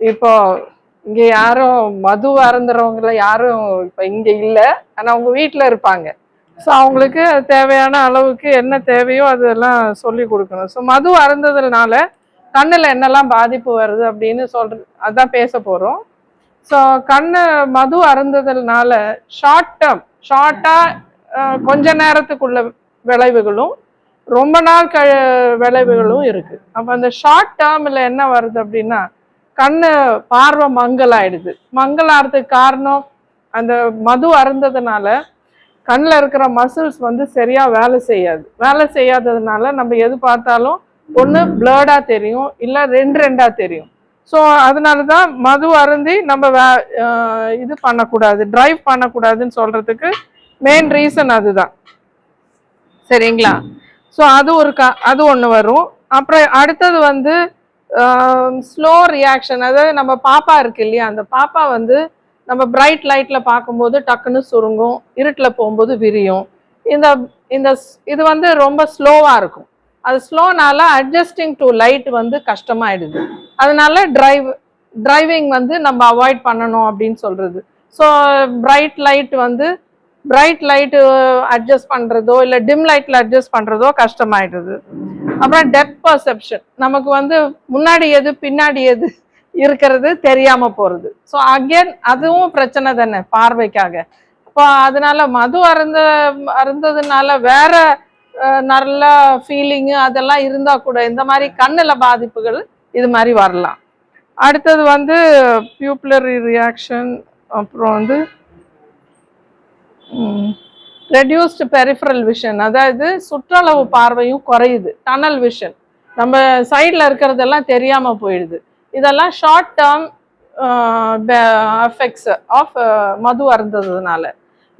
இப்போ இங்க யாரும் மது அறந்துறவங்கள யாரும் இப்ப இங்க இல்ல. ஆனா அவங்க வீட்டுல இருப்பாங்க. ஸோ அவங்களுக்கு தேவையான அளவுக்கு என்ன தேவையோ அதெல்லாம் சொல்லி கொடுக்கணும். ஸோ மது அருந்ததுனால கண்ணுல என்னெல்லாம் பாதிப்பு வருது அப்படின்னு சொல்ற அதான் பேச போறோம். ஸோ கண்ணு மது அருந்ததுனால ஷார்ட் டேர்ம் ஷார்ட்டாக கொஞ்ச நேரத்துக்குள்ள விளைவுகளும் ரொம்ப நாள் க விளைவுகளும் இருக்குது அப்போ அந்த ஷார்ட் டேர்மில் என்ன வருது அப்படின்னா கண்ணு பார்வை மங்கலாயிடுது. மங்கலாகிறதுக்கு காரணம் அந்த மது அருந்ததுனால கண்ணில் இருக்கிற மசில்ஸ் வந்து சரியாக வேலை செய்யாது. வேலை செய்யாததுனால நம்ம எது பார்த்தாலும் ஒன்று பிளர்டாக தெரியும் இல்லை ரெண்டு ரெண்டாக தெரியும். ஸோ அதனால தான் மது அருந்தி நம்ம வே இது பண்ணக்கூடாது ட்ரைவ் பண்ணக்கூடாதுன்னு சொல்கிறதுக்கு மெயின் ரீசன் அதுதான். சரிங்களா? ஸோ அது ஒரு க அது ஒன்று வரும். அப்புறம் அடுத்தது வந்து ஸ்லோ ரியாக்ஷன் அதாவது நம்ம பாப்பா இருக்கு இல்லையா? அந்த பாப்பா வந்து நம்ம பிரைட் லைட்டில் பார்க்கும்போது டக்குன்னு சுருங்கும். இருட்டில் போகும்போது விரியும். இந்த இந்த ஸ்- இது வந்து ரொம்ப ஸ்லோவாக இருக்கும். அது ஸ்லோனால அட்ஜஸ்டிங் டு லைட் வந்து கஷ்டமாயிடுது. அதனால டிரைவ் டிரைவிங் வந்து நம்ம அவாய்ட் பண்ணணும் அப்படின்னு சொல்கிறது ஸோ பிரைட் லைட் வந்து பிரைட் லைட்டு அட்ஜஸ்ட் பண்ணுறதோ இல்லை டிம் லைட்டில் அட்ஜஸ்ட் பண்ணுறதோ கஷ்டமாயிடுது. அப்புறம் டெப்த் பர்செப்ஷன் நமக்கு வந்து முன்னாடி எது பின்னாடி எது இருக்கிறது தெரியாம போறது. ஸோ அகேன் அதுவும் பிரச்சனை தானே பார்வைக்காக. இப்போ அதனால மது அருந்த அருந்ததுனால வேற நல்ல ஃபீலிங்கு அதெல்லாம் இருந்தா கூட இந்த மாதிரி கண்ணுல பாதிப்புகள் இது மாதிரி வரலாம். அடுத்தது வந்து பியூப்ளரி ரியாக்ஷன் அப்புறம் வந்து ரெடியூஸ்டு பெரிஃபரல் விஷன் அதாவது சுற்றளவு பார்வையும் குறையுது. டனல் விஷன் நம்ம சைடில் இருக்கிறதெல்லாம் தெரியாமல் போயிடுது. இதெல்லாம் ஷார்ட் டேர்ம் எஃபெக்ட்ஸ் ஆஃப் மது அருந்ததுனால.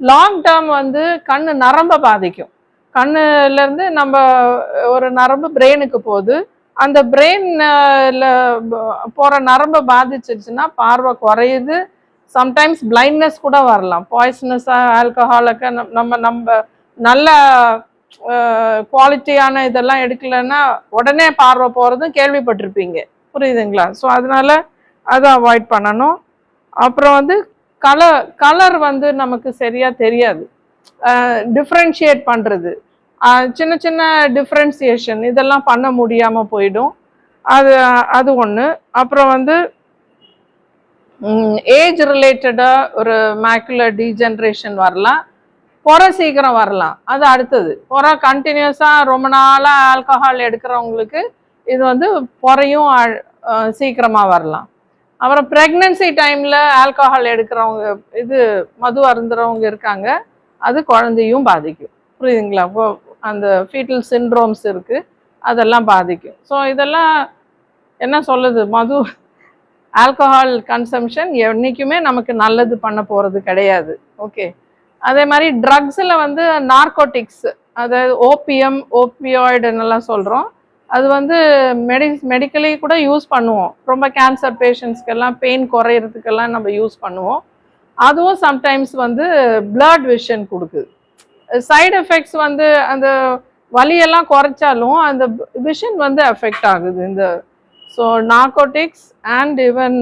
லாங் டேர்ம் வந்து கண் நரம்பை பாதிக்கும். கண்ணுலேருந்து நம்ம ஒரு நரம்பு பிரெயினுக்கு போகுது. அந்த பிரெயினில் போகிற நரம்பை பாதிச்சிருச்சுன்னா பார்வை குறையுது. சம்டைம்ஸ் பிளைண்ட்னஸ் கூட வரலாம். பாய்சனஸாக ஆல்கஹாலுக்கு நம்ம நம்ம நல்ல குவாலிட்டியான இதெல்லாம் எடுக்கலைன்னா உடனே பார்வை போகிறதும் கேள்விப்பட்டிருப்பீங்க. புரியுதுங்களா? ஸோ அதனால் அதை அவாய்ட் பண்ணணும். அப்புறம் வந்து கலர் கலர் வந்து நமக்கு சரியாக தெரியாது. டிஃப்ரென்ஷியேட் பண்ணுறது சின்ன சின்ன டிஃப்ரென்சியேஷன் இதெல்லாம் பண்ண முடியாமல் போயிடும். அது அது ஒன்று அப்புறம் வந்து ஏஜ் ரிலேட்டடாக ஒரு மேக்குலர் டீஜென்ரேஷன் வரலாம். புற சீக்கிரம் வரலாம். அது அடுத்தது. புற கண்டினியூஸாக ரொம்ப நாளாக ஆல்கஹால் எடுக்கிறவங்களுக்கு இது வந்து புறையும் சீக்கிரமாக வரலாம். அப்புறம் ப்ரெக்னென்சி டைமில் ஆல்கஹால் எடுக்கிறவங்க இது மது அருந்துறவங்க இருக்காங்க. அது குழந்தையும் பாதிக்கும். புரியுதுங்களா? அந்த ஃபீட்டல் சிண்ட்ரோம்ஸ் இருக்குது அதெல்லாம் பாதிக்கும். ஸோ இதெல்லாம் என்ன சொல்லுது? மது ஆல்கஹால் கன்சம்ஷன் என்றைக்குமே நமக்கு நல்லது பண்ண போகிறது கிடையாது. ஓகே அதே மாதிரி ட்ரக்ஸில் வந்து நார்கோட்டிக்ஸ் அதாவது ஓபிஎம் ஓபியாய்டுன்னெல்லாம் சொல்கிறோம் அது வந்து மெடி மெடிக்கலி கூட யூஸ் பண்ணுவோம். ரொம்ப கேன்சர் பேஷண்ட்ஸ்க்கெல்லாம் பெயின் குறையிறதுக்கெல்லாம் நம்ம யூஸ் பண்ணுவோம். அதுவும் சம்டைம்ஸ் வந்து பிளட் விஷன் கொடுக்குது. சைடு எஃபெக்ட்ஸ் வந்து அந்த வலியெல்லாம் குறைச்சாலும் அந்த விஷன் வந்து எஃபெக்ட் ஆகுது. இந்த so narcotics and even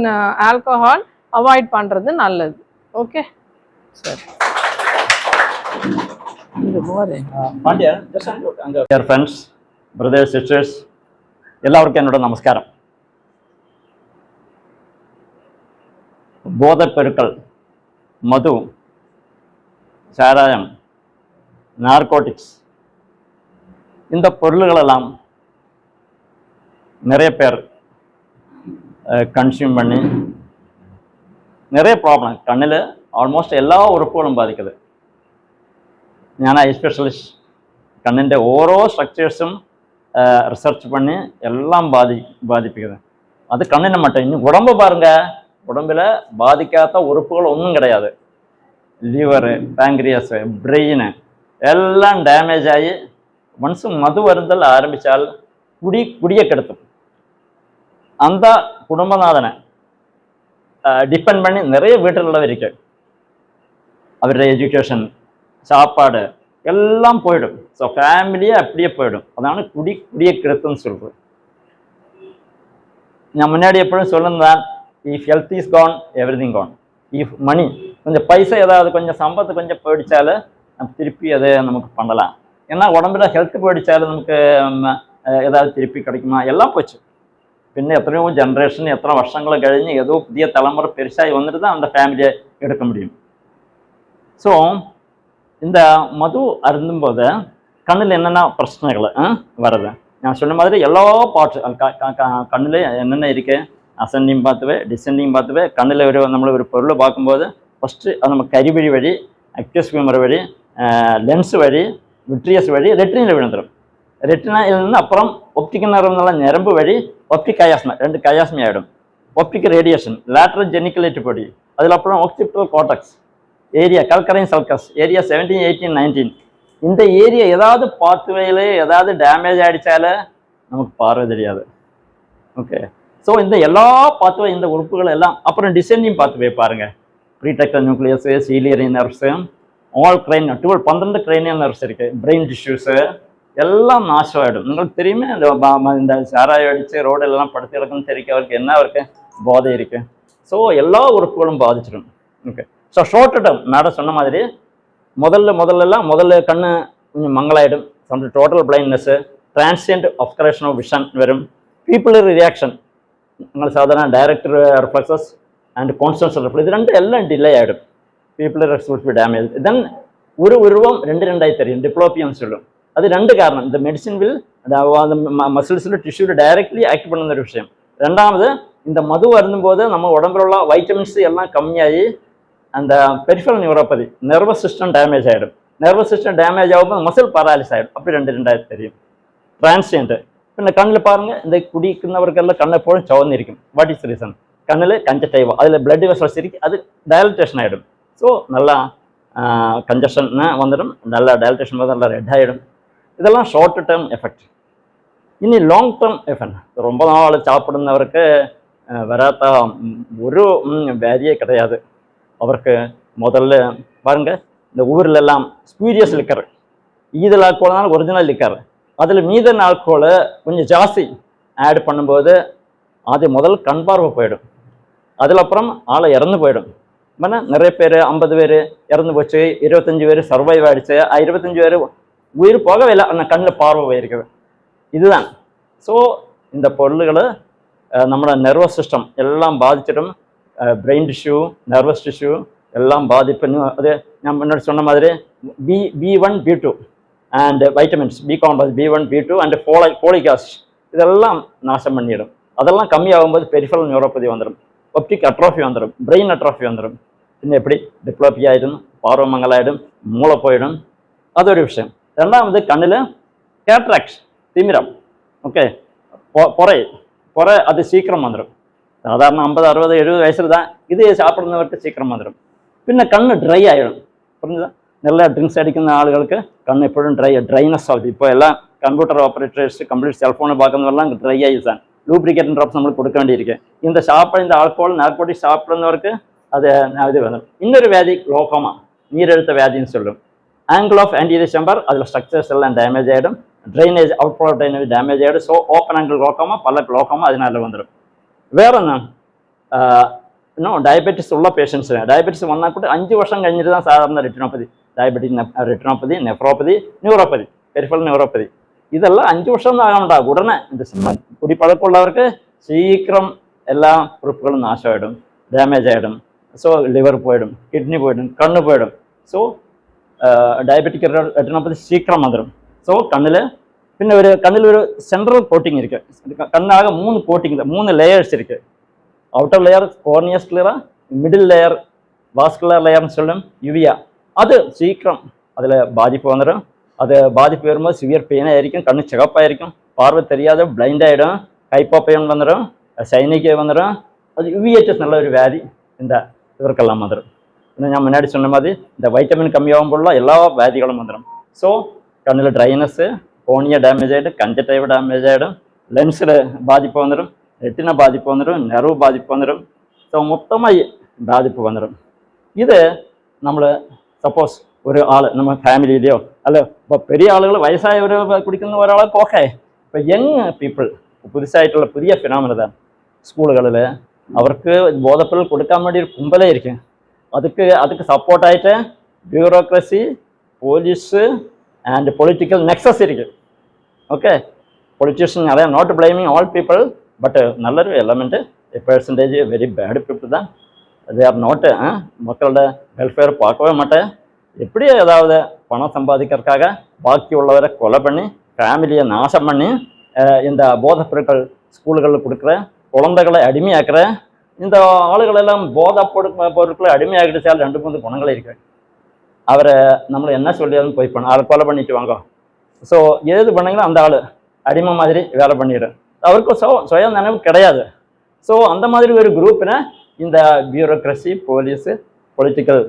alcohol avoid பண்ணுறது நல்லது. ஓகே சரி டியர் ஃப்ரெண்ட்ஸ் பிரதர்ஸ் சிஸ்டர்ஸ் எல்லாருக்கும் என்னோட நமஸ்காரம். போதைப்பெருக்கள் மது சாராயம் நார்கோட்டிக்ஸ் இந்த பொருள்களெல்லாம் நிறைய பேர் கன்சியூம் பண்ணி நிறைய ப்ராப்ளம் கண்ணில் ஆல்மோஸ்ட் எல்லா ഉറപ്പുകളും ബാധിക്കുന്നത് ഞാൻ ഐ സ്പെഷ്യലിസ്റ്റ് കണ്ണിൻ്റെ ഓരോ സ്ട്രക്ചേഴ്സും ரிசர்ச் பண்ணி எல்லாம் பாதி பாதிப்புக்குது அது கண்ணினை மட்டும் இன்னும் உடம்பு பாருங்க உடம்புல பாதிக்காத உறுப்புகள் ஒன்றும் கிடையாது லிவரு பேங்க்ரியஸு பிரெயின் எல்லாம் டேமேஜ் ஆகி ஒன்ஸ் மது வருந்தல் ஆரம்பித்தால் குடி குடியை கெடுத்தும் அந்த കുടുംബനാഥനെ ഡിപ്പെൻഡ് பண்ணி நிறைய வீட்டில் இருக்கு அவருடைய எஜுகேஷன் சாப்பாடு எல்லாம் போயிடும் ஸோ ஃபேமிலியே அப்படியே போயிடும் அதான குடி குடியை கெடுத்துன்னு சொல்றது நான் முன்னாடி எப்பவும் சொல்லியிருந்தேன் if health is gone everything gone if money கொஞ்சம் பைசா ஏதாவது கொஞ்சம் சம்பத்து கொஞ்சம் போயிடுச்சாலும் நம்ம திருப்பி அதை நமக்கு பண்ணலாம் ஏன்னா உடம்புல ஹெல்த் போயிடுச்சாலும் நமக்கு ம், அஹ், ஏதாவது திருப்பி கிடைக்குமா எல்லாம் போச்சு പിന്നെ എത്രയോ ജനറേഷൻ എത്ര വർഷങ്ങൾ കഴിഞ്ഞ് ഏതോ പുതിയ തലമുറ പെരുസായി വന്നിട്ട് தான் அந்த ஃபேமிலியை எடுக்க முடியும் ஸோ இந்த மது அருந்தும்போது கண்ணில் என்னென்ன பிரச்சனைகள் வருது நான் சொன்ன மாதிரி எல்லா பார்ட்ஸ் கண்ணில் என்னென்ன இருக்கு அசெண்டிங் பார்த்துவே டிசெண்டிங் பார்த்துவே கண்ணில் ஒரு നമ്മൾ ഒരു പൊരുൾ பார்க்கும்போது ஃபஸ்ட்டு அது நம்ம കരിവഴി വഴി അക്യസ് ഹ്യൂമർ വഴി ലെൻസ് വഴി വിട്രിയസ് വഴി ரெட்டினில் விழுந்துடும் ரெட்டினாயில் இருந்து அப்புறம் ஒப்டிக் நரம்புனால நிரம்பு வழி ஒப்டிக் கயாஸ்மா ரெண்டு கயாஸ்மி ஆகிடும் ஒப்டிக் ரேடியேஷன் லேட்ரல் ஜெனிக்கலேட்டு பொடி அதில் அப்புறம் occipital cortex area calcarine sulcus area seventeen eighteen nineteen இந்த ஏரியா ஏதாவது பார்த்துவையில் ஏதாவது டேமேஜ் ஆகிடுச்சாலே நமக்கு பார்வை தெரியாது ஓகே ஸோ இந்த எல்லா பார்த்துவை இந்த உறுப்புகள் எல்லாம் அப்புறம் டிசெண்டிங் பாத்வே பாருங்கள் ப்ரீடெக்டல் நியூக்ளியஸு சீலியரின் நர்வ்ஸு ஆல் கிரைன் டுவெல் பன்னெண்டு கிரைனியல் நர்ஸ் இருக்குது பிரெயின் டிஷ்யூஸு எல்லாம் நாசமாயிடும் உங்களுக்கு தெரியுமே இந்த ப- ம- இந்த சாராயம் அடிச்சு ரோடெல்லாம் படுத்து கிடக்குன்னு தெரிவிக்க அவருக்கு என்ன இருக்கு போதை இருக்கு ஸோ எல்லா உறுப்புகளும் பாதிச்சிடும் okay so short term madam சொன்ன மாதிரி முதல்ல முதல்லலாம் முதல்ல கண்ணு கொஞ்சம் மங்களாயிடும் some total blindness transient obscuration of vision வரும் பீப்புள் ரியாக்ஷன் നിങ്ങൾ സാധാരണ direct reflexes and consensual reflex ഇത് രണ്ടും എല്ലാം delay ആയിടും people reflex be damage then ഒരു ഉരുവം രണ്ട് രണ്ടായി തരും ഡിപ്ലോപ്പിയം சொல்லும் അത് രണ്ട് കാരണം ഇത് മെഡിസിൻ വിൽ മസിൽസിൽ ടിഷ്യൂവിൽ ഡയറക്റ്റ്ലി ആക്ട് பண்ணுന്ന ഒരു വിഷയം രണ്ടാമത് இந்த மது அருந்தும்போது நம்ம உடம்புல வைட்டமின்ஸ் எல்லாம் கம்மியாகி அந்த peripheral neuropathy nervous system damage ஆகிடும் நர்வஸ் சிஸ்டம் டேமேஜ் ஆகும்போது மசில் பராலிஸ் ஆகிடும் அப்படி ரெண்டு ரெண்டாயிரத்து தெரியும் டிரான்ஸ்ஜெண்டர் പിന്നെ കണ്ണിൽ പാരുങ്ക ഇത് കുടിക്കുന്നവർക്കെല്ലാം കണ്ണെപ്പോഴും ചുവന്നിരിക്കും വാട്ട് ഈസ് റീസൺ കണ്ണിൽ കഞ്ചറ്റൈവ് അതിൽ ബ്ലഡ് വെസൽസ് ഇരിക്കും അത് ഡയലറ്റേഷൻ ആയിടും സോ നല്ല കഞ്ചഷൻ വന്നിടും നല്ല ഡയലറ്റേഷൻ വന്ന് നല്ല റെഡ് ആയിടും இதெல்லாம் ஷார்ட் டேர்ம் எஃபெக்ட் இனி லாங் டேர்ம் எஃபெக்ட் ரொம்ப നാൾ சாப்பிடுന്നവർക്ക് வராத ஒரு வேதியே கிடையாது. அவருக்கு முதல்ல பாருங்க இந்த ஊரில் எல்லாம் ஸ்பீரியஸ் லிக்கர் இதில் ஆட்கோள்னால ஒரிஜினல் லிக்கர் அதில் மீத ஆட்கோளை கொஞ்சம் ஜாஸ்தி ஆட் பண்ணும்போது அது முதல் கண் பார்வை போயிடும். அதில் அப்புறம் ஆளை இறந்து போயிடும். ஏன்னா நிறைய பேர் ஐம்பது பேர் இறந்து போச்சு இருபத்தஞ்சி பேர் சர்வைவ் ஆகிடுச்சு இருபத்தஞ்சு பேர் உயிர் போகவே இல்லை ஆனால் கண்ணில் பார்வை போயிருக்குது இதுதான் ஸோ இந்த பொருள்களை அஹ், நம்மளோட நர்வஸ் சிஸ்டம் எல்லாம் பாதிச்சிடும் பிரெயின் டிஷ்யூ நர்வஸ் டிஷ்யூ எல்லாம் பாதிப்பு இன்னும் அது நான் முன்னாடி சொன்ன மாதிரி B B one B two and vitamins B complex B one B two and ஃபோலை folic acid இதெல்லாம் நாசம் பண்ணிடும் அதெல்லாம் கம்மியாகும்போது பெரிஃபரல் நியூரோபதி வந்துடும் ஒப்டிக் அட்ரோஃபி வந்துடும் பிரெயின் அட்ரோஃபி வந்துடும் പിന്നെ எப்படி டிப்ளோபி ஆயிடும் பார்வை மங்கலாயிடும் மூளை போயிடும் അതൊരു വിഷയം ரெண்டாவது கண்ணில் கேட்ராக்ஸ் திமிரம். ஓகே பொறை. பொறை அது சீக்கிரம் வந்துடும் சாதாரண ஐம்பது அறுபது எழுபது வயசுல தான் இது சாப்பிட்றவர்கிட்ட சீக்கிரம் வந்துடும் பின்ன கண் ட்ரை ஆகிடும் புரிஞ்சுதா? நல்லா ட்ரிங்க்ஸ் அடிക്കുന്ന ஆளுகளுக்கு கண் எப்பொழுதும் ட்ரை ட்ரைனஸ் ஆகுது இப்போ எல்லாம் கம்ப்யூட்டர் ஆப்ரேட்டர்ஸ் கம்ப்ளீட் செல்ஃபோனை பார்க்குறவெல்லாம் ட்ரை ஆகி தான் லூப்ரிகேட்டன் ட்ராப்ஸ் நம்மளுக்கு கொடுக்க வேண்டியிருக்கு. இந்த சாப்பிட இந்த ஆல்கோல் நார்கோட்டிக் சாப்பிட்றவருக்கு அது இது வந்துடும் இன்னொரு வியாதி லோகமாக நீரெழுத்த வியாதின்னு சொல்லும். ആംഗിൾ ഓഫ് ആന്റീരിയർ ചെമ്പർ അതിൽ സ്ട്രക്ചേഴ്സ് എല്ലാം ഡാമേജ് ആയിടും. ഡ്രെയിനേജ് అవుట్ ഡ്രെയിനേജ് ഡാമേജ് ആയിടും. സോ ഓപ്പൺ ആംഗിൾ యాంగిల్ പല పల్లకి അതിനാലും വന്നിടും വേറൊന്ന് നോ ഡയബറ്റിസ് ഉള്ള പേഷ്യൻസിന് ഡയബറ്റിസ് വന്നാൽ കൂടി അഞ്ച് വർഷം കഴിഞ്ഞിരുന്ന സാധാരണ retinopathy diabetic retinopathy nephropathy neuropathy peripheral neuropathy ഇതെല്ലാം അഞ്ച് വർഷം ഒന്നാകാമുണ്ടാകും ഉടനെ കുടിപ്പഴക്കമുള്ളവർക്ക് ശീഘ്രം എല്ലാ ഉറുപ്പുകളും നാശമായിടും. ഡാമേജ് ആയിടും. സോ ലിവർ പോയിടും കിഡ്നി പോയിടും കണ്ണ് പോയിടും. സോ கிட்னி டயபெட்டிக் ரெட்டினோபதி சீக்கிரம் வந்துடும் ஸோ கண்ணில் பின்ன ஒரு கண்ணில் ஒரு சென்ட்ரல் கோட்டிங் இருக்கு கண்ணாக மூணு கோட்டிங் மூணு லேயர்ஸ் இருக்கு அவுட்டர் லேயர் கோர்னியஸ் கிளியரா மிடில் லேயர் வாஸ்குலர் லேயர்னு சொல்லும் யுவியா அது சீக்கிரம் அதில் பாதிப்பு வந்துடும் அது பாதிப்பு வரும்போது சிவியர் பெயினாக இருக்கும் கண்ணு சிகப்பாயிருக்கும் பார்வை தெரியாத பிளைண்ட் ஆகிடும் கைப்பாப்பையன் வந்துடும் சைனிக்கே வந்துடும் அது யுவிஎச்எஸ் நல்ல ஒரு வியாதி இந்த இவருக்கெல்லாம் வந்துடும் நான் முன்னாடி சொன்ன மாதிரி இந்த வைட்டமின் கம்மியாகும் போல எல்லா வியாதிகளும் வந்துடும் ஸோ கண்ணில் ட்ரைனஸ்ஸு கோனியா டேமேஜ் ஆகிடும் கஞ்சடைவ் டேமேஜ் ஆகிடும் லென்ஸில் பாதிப்பு வந்துடும் ரெட்டினா பாதிப்பு வந்துடும் நெர்வு பாதிப்பு வந்துடும் ஸோ மொத்தமாக பாதிப்பு வந்துடும் இது നമ്മള് സപ്പോസ് ഒരു ആള് നമ്മുടെ ഫാമിലിയിലെയോ അല്ല ഇപ്പൊ പെരിയ ആളുകൾ വയസ്സായവർ കുടിക്കുന്ന ഒരാളൊക്കെ ഓക്കെ ഇപ്പൊ യങ് പീപ്പിൾ പുതുസായിട്ടുള്ള പുതിയ ഫിനോമിനതാണ് സ്കൂളുകളിൽ അവർക്ക് ബോധപ്പൊരുൾ കൊടുക്കാൻ വേണ്ടി ഒരു കുമ്പലേ ഇരിക്കും അതുക്ക് അതുക്ക് സപ്പോർട്ടായിട്ട് bureaucracy police and political nexus ഇരിക്കും okay politician I am not blaming all people but நல்லொரு element percentage very bad people தான் தே ஆர் நோட்டு மக்களோட வெல்ஃபேர் பார்க்கவே மாட்டேன் எப்படி ஏதாவது பணம் சம்பாதிக்கிறதுக்காக பாக்கி உள்ளவரை கொலை பண்ணி ஃபேமிலியை நாசம் பண்ணி அஹ், இந்த போதைப் பொருட்கள் ஸ்கூல்களில் கொடுக்குற குழந்தைகளை அடிமையாக்குற இந்த ஆளுகள் எல்லாம் போதை பொருட்கள் பொருட்களை அடிமையாகிடுச்சால் ரெண்டு மூணு குணங்கள் இருக்கிறேன் அவரை நம்மளை என்ன சொல்லியாலும் போய் பண்ண அதை கொலை பண்ணிட்டு வாங்க. ஸோ எது பண்ணீங்கன்னா அந்த ஆள் அடிமை மாதிரி வேலை பண்ணிடுறேன் அவருக்கும் சோ சுய நினைவு கிடையாது. ஸோ அந்த மாதிரி ஒரு குரூப்பினை இந்த பியூரோக்ரஸி போலீஸு பொலிட்டிக்கல்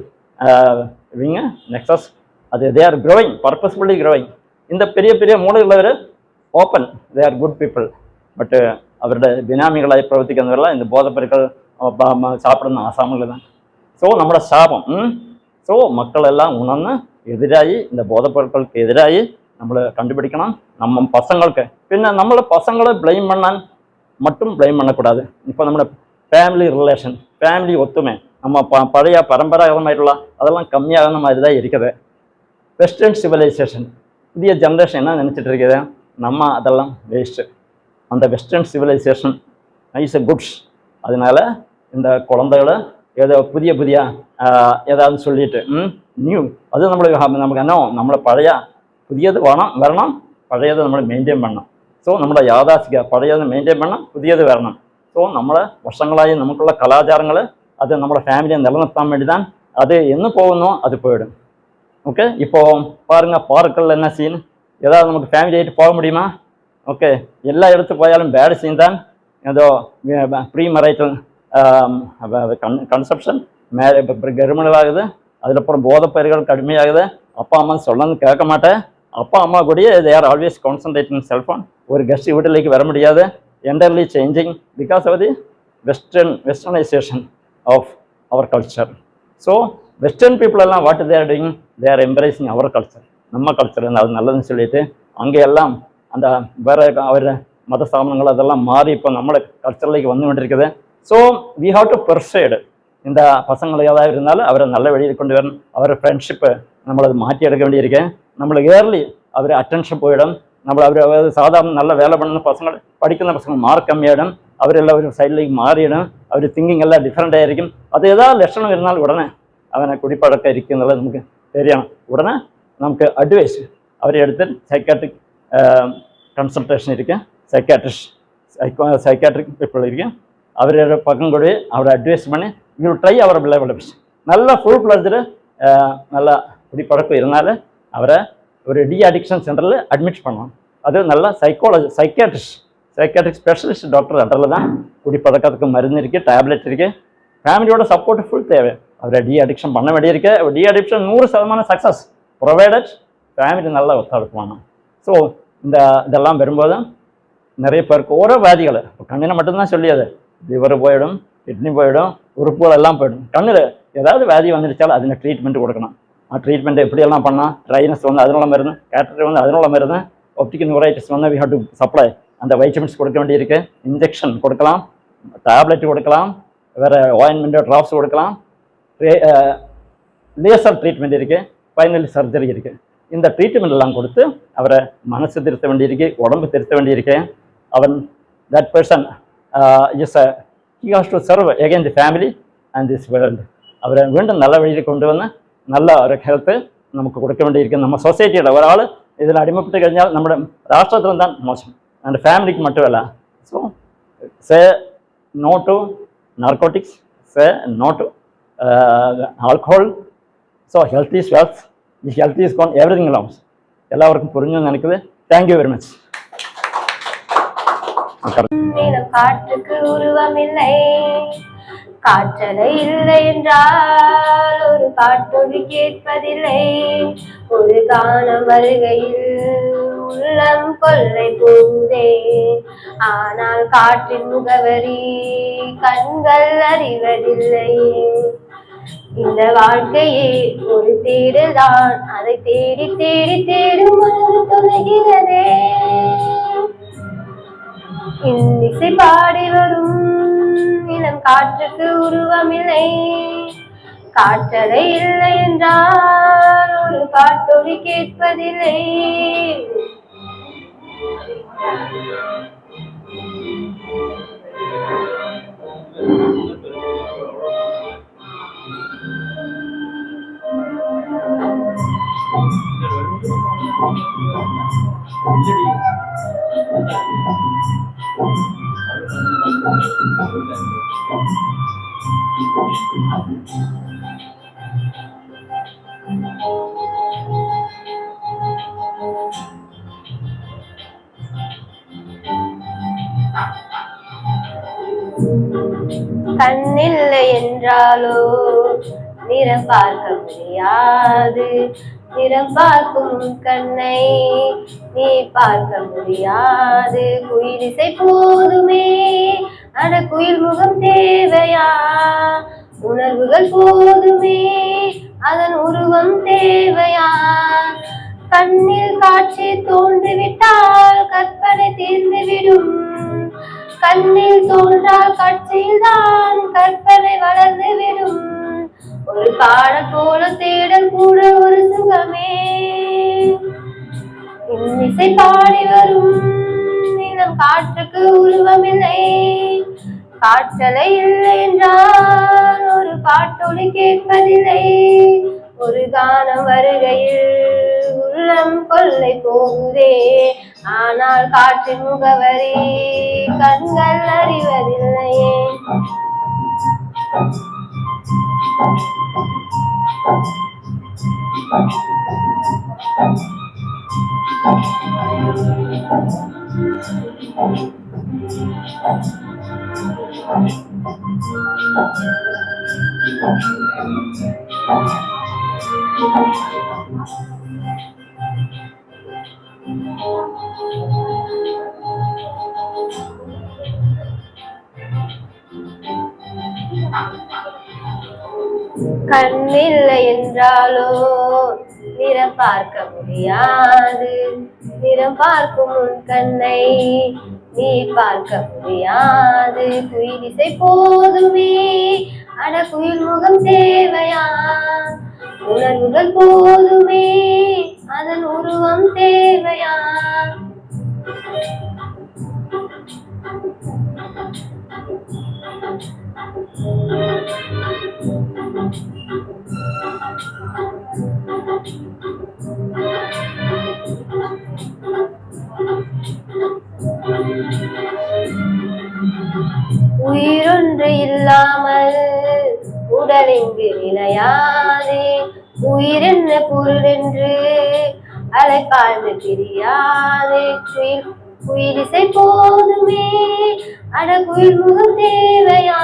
இவங்க நெக்ஸஸ் அது they are growing purposefully growing இந்த பெரிய பெரிய மூலையில் open they are good people but അവരുടെ ബിനാമികളായി പ്രവർത്തിക്കുന്നവരല്ല ഇന്ന് ബോധപ്പരുക്കൾ സാപ്പിടുന്ന ആസാമുകളിലാണ് സോ നമ്മുടെ ശാപം സോ മക്കളെല്ലാം ഉണർന്ന് എതിരായി ഇന്ന് ബോധപ്പരുക്കൾക്ക് എതിരായി നമ്മൾ കണ്ടുപിടിക്കണം നമ്മ പസങ്ങൾക്ക് പിന്നെ നമ്മൾ പസങ്ങളെ ബ്ലെയിം പണ്ണാൻ മറ്റും ബ്ലെയിം പണ്ണക്കൂടാതെ ഇപ്പോൾ നമ്മുടെ ഫാമിലി റിലേഷൻ ഫാമിലി ഒത്തുമ நம்ம ப பழைய பரம்பராகதமாயிட்டுள்ள அதெல்லாம் கம்மியாகிற மாதிரி தான் இருக்குது வெஸ்டர்ன் சிவிலைசேஷன் புதிய ஜென்ரேஷன் என்ன நினச்சிட்டு இருக்குது நம்ம அதெல்லாம் வேஸ்ட்டு அந்த western civilization is a goods அதனால் இந்த குழந்தைகளை ஏதோ புதிய புதிய ஏதாவது சொல்லிட்டு நியூ அது நம்மளுக்கு நமக்கு என்ன நம்மளை பழைய புதியது வேணும் வரணும். பழையதை நம்மளை மெயின்டைன் பண்ணணும். ஸோ நம்மளை யாதாசிக்க பழையதை மெயின்டைன் பண்ணணும் புதிയത് വരണം ஸோ നമ്മളെ വർഷങ്ങളായി നമുക്കുള്ള കലാചാരങ്ങൾ അത് നമ്മുടെ ഫാമിലിയെ നിലനിർത്താൻ വേണ്ടി தான் அது என்ன போகணும் அது போயிடும். ஓகே இப்போ பாருங்கள் பார்க்கில் என்ன சீன் ஏதாவது நமக்கு ஃபேமிலி ஆகிட்டு போக முடியுமா? ஓகே எல்லா இடத்துக்கு போயாலும் பேட் சீன் தான். ஏதோ ப்ரீ மரைட்டல் கன் கன்செப்ஷன் மே கருமணல் ஆகுது. அதில் அதுக்கப்புறம் போதைப்பயிர்கள் கடுமையாகுது. அப்பா அம்மா சொல்லணும்னு கேட்க மாட்டேன். அப்பா அம்மா கூடயே தேர் ஆல்வேஸ் கான்சன்ட்ரேட் செல்ஃபோன் ஒரு கெஸ்ட் வீட்டிலேக்கு வர முடியாது. Entirely changing because of the western westernization of our culture so western people எல்லாம் what they're doing they're embarrassing our culture நம்ம கல்ச்சர் அது நல்லதுன்னு சொல்லிட்டு அங்கே எல்லாம் அந்த வேற அவர் மத ஸ்தாபனங்கள் அதெல்லாம் மாறி இப்போ நம்மளோட கல்ச்சரலுக்கு வந்து கொண்டிருக்குது so we have to persuade இந்த பசங்களை ஏதாவது இருந்தாலும் அவரை நல்ல வழியில் கொண்டு வரணும் அவர் ஃப்ரெண்ட்ஷிப்பு நம்மளது மாற்றி எடுக்க வேண்டியிருக்கு நம்மளுக்கு ஏர்லி அவர் அட்டென்ஷன் போயிடும் നമ്മൾ അവർ സാധാരണ നല്ല വേല പണുന്ന പസങ്ങൾ പഠിക്കുന്ന പസങ്ങൾ മാർക്ക് കമ്മിയായിടും അവരെല്ലാവരും സൈഡിലേക്ക് മാറിയിടും അവർ തിങ്കിങ് എല്ലാം ഡിഫറെൻ്റ് ആയിരിക്കും അത് ഏതാ ലക്ഷണം ഇരുന്നാൽ ഉടനെ അവനെ കുടിപ്പഴക്കം ഇരിക്കും എന്നുള്ളത് നമുക്ക് ശരിയാണ് ഉടനെ നമുക്ക് അഡ്വൈസ് അവരെ എടുത്ത് സൈക്കാട്രിക് കൺസൾട്ടേഷൻ ഇരിക്കുക സൈക്കാട്രിസ്റ്റ് സൈക്കോ സൈക്കാട്രിക് പീപ്പിൾ ഇരിക്കും അവരുടെ പക്കം കൂടി അവരെ അഡ്വൈസ് பண்ணி யூ ட்ரை அவர் லெவலப்ஸ் நல்ல ஃபுல் ஃப்ளஜ்டு நல்ல குடிப்பழக்கம் இருந்தால் அவரை ஒரு டி அடிக்ஷன் சென்டரில் அட்மிட் பண்ணணும் அது நல்ல psychology psychiatrist psychiatric specialist doctor அண்டரில் தான் குடிப்பழக்கத்துக்கு மருந்து இருக்குது டேப்லெட் இருக்குது ஃபேமிலியோட சப்போர்ட் ஃபுல் தேவை அவரை டி அடிக்ஷன் பண்ண வேண்டியிருக்கு டி அடிக்ஷன் நூறு சதமானம் சக்ஸஸ் ப்ரொவைடட் ஃபேமிலி நல்லா ஒத்துழைப்பு வேணும் ஸோ இந்த இதெல்லாம் வரும்போது நிறைய பேருக்கு ஓரோ வியாதிகள் இப்போ கண்ணினை மட்டும்தான் சொல்லியது. லிவர் போயிடும் கிட்னி போயிடும் உறுப்புகள் எல்லாம் போயிடும். கண்ணில் ஏதாவது வியாதி வந்துடுச்சாலும் அதுக்கு ட்ரீட்மெண்ட் கொடுக்கணும். ஆ ட்ரீட்மெண்ட் எப்படியெல்லாம் பண்ணால் ட்ரைனஸ் வந்து அதனோட மருந்து கேட்டரி வந்து அதனால மருந்து ஒப்டிக்கல் நுரைட்டிஸ் வந்து வி ஹவ் டு சப்ளை அந்த வைட்டமின்ஸ் கொடுக்க வேண்டியிருக்கு. இன்ஜெக்ஷன் கொடுக்கலாம் டேப்லெட் கொடுக்கலாம் வேறு ஆயின்மெண்ட் ட்ராப்ஸ் கொடுக்கலாம். லேசர் ட்ரீட்மெண்ட் இருக்குது ஃபைனல் சர்ஜரி இருக்குது இந்த ட்ரீட்மெண்ட் எல்லாம் கொடுத்து அவரை மனசு திருத்த வேண்டியிருக்கு உடம்பு திருத்த வேண்டியிருக்கு அவன் that person is a he has to serve again the family and this world അവരെ വീണ്ടും നല്ല വഴിയിൽ കൊണ്ടുവന്ന് നല്ല ഒരു ഹെൽത്ത് നമുക്ക് കൊടുക്ക വേണ്ടിയിരിക്കും നമ്മുടെ സൊസൈറ്റിയുടെ ഒരാൾ ഇതിൽ അടിമപ്പെട്ട് കഴിഞ്ഞാൽ നമ്മുടെ രാഷ്ട്രത്തിന് തന്നെ മോശം ആൻഡ് ഫാമിലിക്ക് മറ്റുമല്ല so say no to narcotics say no to alcohol so health is wealth is health is gone everything loves எல்லாருக்கும் புரிஞ்சு நினைக்குது. தேங்க்யூ வெரி மச் நிலம் காற்றுக்கு உருவமில்லை. காற்றலை இல்லை என்றால் ஒரு காட்டொலி கேட்பதில்லை. ஒரு காலம் வருகையில் உள்ளம் கொள்ளை போதே ஆனால் காற்றின் முகவரி கண்கள் அறிவதில்லை இந்த வாழ்க்கையே ஒரு தேடுதான் அதை தேடி தேடி தேடும் மனது இன்னிசை பாடி வரும். இளம் காற்றுக்கு உருவமில்லை. காற்றதை இல்லை என்றால் ஒரு பாட்டொலி கேட்பதில்லை. கண்ணில்லை என்றாலோ நிறம் பார்க்க முடியாது. நிறம் பார்க்கும் கண்ணை நீ பார்க்க முடியாது. குயிலிசை போதுமே. அட குயில் முகம் தேவையா? உணர்வுகள் போதுமே. அதன் உருவம் தேவையா? கண்ணில் காட்சி தோன்றிவிட்டால் கற்பனை தீர்ந்துவிடும் கண்ணில் தோன்றால் காட்சியில்தான் கற்பனை வளர்ந்துவிடும் ஒரு பாடல் போல தேடல் கூட ஒரு சுகமே. இன்னிசை பாடி வரும் நம் காற்றுக்கு உருவமில்லை. காற்றலை இல்லை என்றால் ஒரு பாட்டொலி கேட்பதில்லை. ஒரு கானம் வருகையில் உள்ளம் கொள்ளை போகுதே. ஆனால் காற்றின் முகவரி கண்கள் அறிவதில்லையே. கண்ணில்லை என்றாலோ? நிறம் பார்க்க முடியாது. நிறம் பார்க்கும் உன் கண்ணை நீ பார்க்க முடியாது. குயிலிசை போதுமே. அட குயில் முகம் தேவையா? உணர்வுகள் போதுமே. அதன் உருவம் தேவையா? உயிரொன்று இல்லாமல் உடல் இங்கு நிலையாது? உயிர் என்ன பொருள் என்று அலைப்பாழ்ந்து தெரியாது உயிரிசை போதுமே. அட முகம் தேவையா?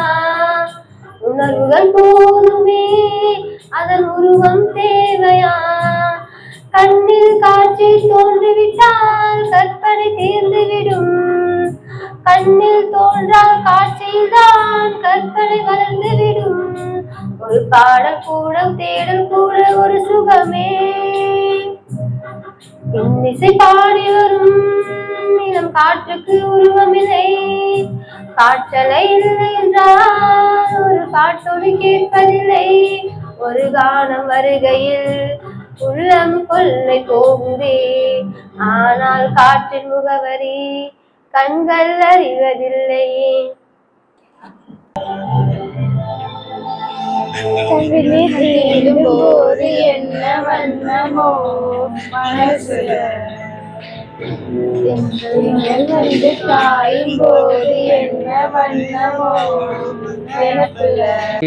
உணர்வுகள் போதுமே. அதன் உருவம் தேவையா? கண்ணில் காட்சி தோன்றிவிட்டால் கற்பனை தீர்ந்துவிடும். கண்ணில் தோன்றால் காட்சியில் தான் கற்பனை வளர்ந்துவிடும். ஒரு பாடல் கூட தேடல் கூட ஒரு சுகமே. இன்னிசை பாடி வரும். இளம் காற்றுக்கு உருவமில்லை. காற்றலை இல்லை என்றால் ஒரு பாட்டொலி கேட்பதில்லை. ஒரு கானம் வருகையில் உள்ளம் கொள்ளை போகுதே. ஆனால் காற்றின் முகவரி கண்கள் அறிவதில்லையே. போது என்ன வண்ணமோ மனசுல வந்து காயும் போது என்ன வண்ணமோ நினப்புல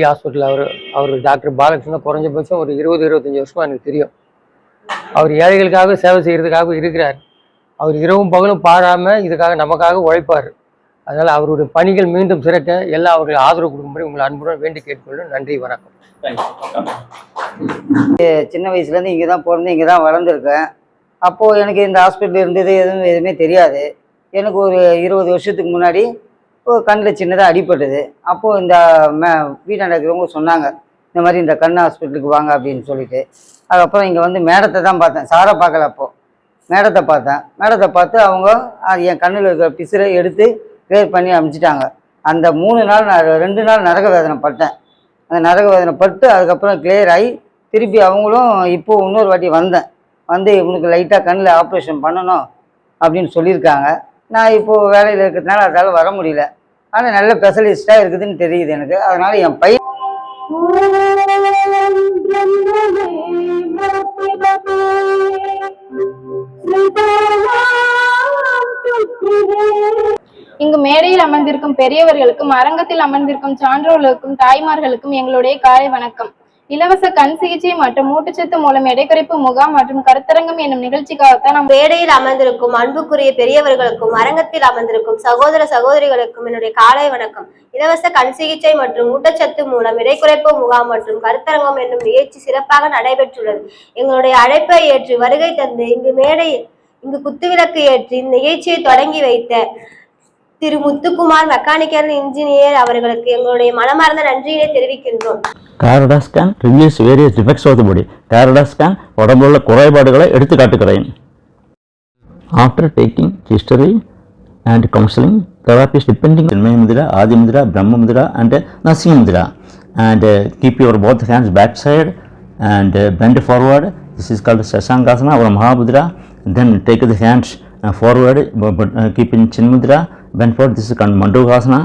ஹாஸ்பிட்டல் அவர் அவர் டாக்டர் பாலகிருஷ்ணன் குறைஞ்சபட்சம் ஒரு இருபது இருபத்தஞ்சி வருஷமா எனக்கு தெரியும். அவர் ஏழைகளுக்காக சேவை செய்கிறதுக்காக இருக்கிறார். அவர் இரவும் பகலும் பாராமல் இதுக்காக நமக்காக உழைப்பார். அதனால் அவருடைய பணிகள் மீண்டும் சிறக்க எல்லாம் அவர்கள் ஆதரவு கொடுக்கும்படி உங்களை அன்புடன் வேண்டி கேட்டுக்கொள்ளும் நன்றி வணக்கம். சின்ன வயசுலேருந்து இங்கே தான் பிறந்து இங்கே தான் வளர்ந்துருக்கேன். அப்போது எனக்கு இந்த ஹாஸ்பிட்டல் இருந்தது எதுவும் எதுவுமே தெரியாது. எனக்கு ஒரு இருபது வருஷத்துக்கு முன்னாடி ஒரு கண்ணில் சின்னதாக அடிபட்டது. அப்போது இந்த மே வீட்டாண்ட இருக்கிறவங்க சொன்னாங்க இந்த மாதிரி இந்த கண் ஹாஸ்பிட்டலுக்கு வாங்க அப்படின்னு சொல்லிட்டு. அதுக்கப்புறம் இங்கே வந்து மேடத்தை தான் பார்த்தேன். சாரை பார்க்கல அப்போது மேடத்தை பார்த்தேன். மேடத்தை பார்த்து அவங்க அது என் கண்ணில் இருக்கிற பிசுரை எடுத்து கிளியர் பண்ணி அனுப்பிச்சிட்டாங்க அந்த மூணு நாள் நான் ரெண்டு நாள் நரக வேதனை பட்டேன். அந்த நரக வேதனை பட்டு அதுக்கப்புறம் கிளியர் ஆகி திருப்பி அவங்களும் இப்போ இன்னொரு வாட்டி வந்தேன். வந்து இவனுக்கு லைட்டாக கண்ணில் ஆப்ரேஷன் பண்ணணும் அப்படின்னு சொல்லியிருக்காங்க. நான் இப்போது வேலையில் இருக்கிறதுனால அதால் வர முடியல. ஆனால் நல்ல ஸ்பெஷலிஸ்ட்டாக இருக்குதுன்னு தெரியுது எனக்கு. அதனால் என் பையன் இங்கு மேடையில் அமர்ந்திருக்கும் பெரியவர்களுக்கும் அரங்கத்தில் அமர்ந்திருக்கும் சான்றோர்களுக்கும் தாய்மார்களுக்கும் எங்களுடைய காலை வணக்கம். இலவச கண் சிகிச்சை மற்றும் ஊட்டச்சத்து மூலம் எடைக்குறைப்பு முகாம் மற்றும் கருத்தரங்கம் என்னும் நிகழ்ச்சிக்காகத்தான் நாம் மேடையில் அமர்ந்திருக்கும் அன்புக்குரிய பெரியவர்களுக்கும் அரங்கத்தில் அமர்ந்திருக்கும் சகோதர சகோதரிகளுக்கும் என்னுடைய காலை வணக்கம். இலவச கண் சிகிச்சை மற்றும் ஊட்டச்சத்து மூலம் இடைக்குறைப்பு முகாம் மற்றும் கருத்தரங்கம் என்னும் நிகழ்ச்சி சிறப்பாக நடைபெற்றுள்ளது. எங்களுடைய அழைப்பை ஏற்று வருகை தந்து இங்கு மேடை இங்கு குத்துவிளக்கு ஏற்றி இந்த நிகழ்ச்சியை தொடங்கி வைத்த திரு முத்துக்குமார் மெக்கானிக்கல் இன்ஜினியர் அவர்களுக்கு எங்களுடைய மனமார்ந்த நன்றியினை தெரிவிக்கின்றோம். காரடா scan reviews various defects of the body காரடா scan உடம்புள்ள குறைபாடுகளை எடுத்து காட்டுகிறேன். After taking history and counselling therapies depending Chinmaya mudra Adi mudra Brahma mudra and Narasimha mudra and keep your both hands back side and bend forward this is called Shashankasana ஒரு மகாபுதிரா then take the hands forward keep in Chinmudra keep in this is called mandukasana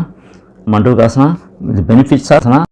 mandukasana the benefits are asana